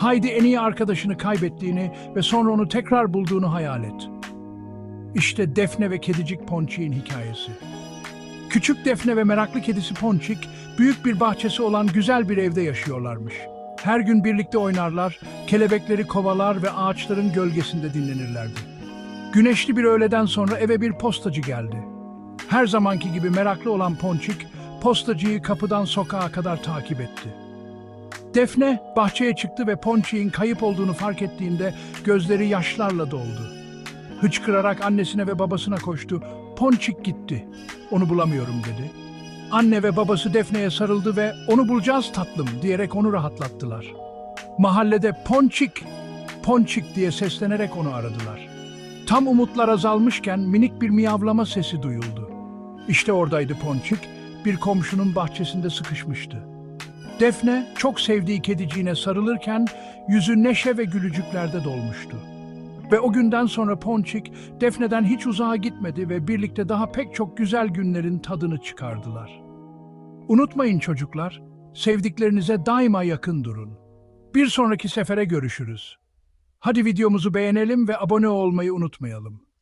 Haydi en iyi arkadaşını kaybettiğini ve sonra onu tekrar bulduğunu hayal et. İşte Defne ve kedicik Ponçik'in hikayesi. Küçük Defne ve meraklı kedisi Ponçik, büyük bir bahçesi olan güzel bir evde yaşıyorlarmış. Her gün birlikte oynarlar, kelebekleri kovalar ve ağaçların gölgesinde dinlenirlerdi. Güneşli bir öğleden sonra eve bir postacı geldi. Her zamanki gibi meraklı olan Ponçik, postacıyı kapıdan sokağa kadar takip etti. Defne bahçeye çıktı ve Ponçik'in kayıp olduğunu fark ettiğinde gözleri yaşlarla doldu. Hıçkırarak annesine ve babasına koştu. Ponçik gitti. Onu bulamıyorum dedi. Anne ve babası Defne'ye sarıldı ve onu bulacağız tatlım diyerek onu rahatlattılar. Mahallede Ponçik, Ponçik diye seslenerek onu aradılar. Tam umutlar azalmışken minik bir miyavlama sesi duyuldu. İşte oradaydı Ponçik, bir komşunun bahçesinde sıkışmıştı. Defne çok sevdiği kediciğine sarılırken yüzü neşe ve gülücüklerde dolmuştu. Ve o günden sonra Ponçik Defne'den hiç uzağa gitmedi ve birlikte daha pek çok güzel günlerin tadını çıkardılar. Unutmayın çocuklar, sevdiklerinize daima yakın durun. Bir sonraki sefere görüşürüz. Hadi videomuzu beğenelim ve abone olmayı unutmayalım.